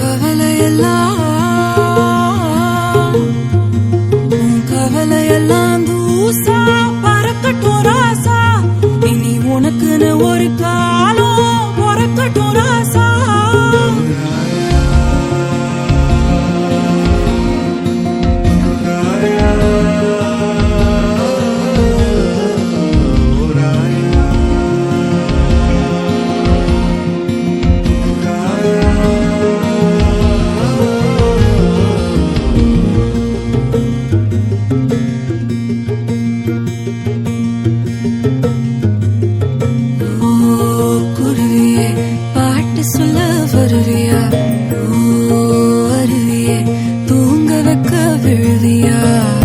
கவலையெல்லாம் lugar.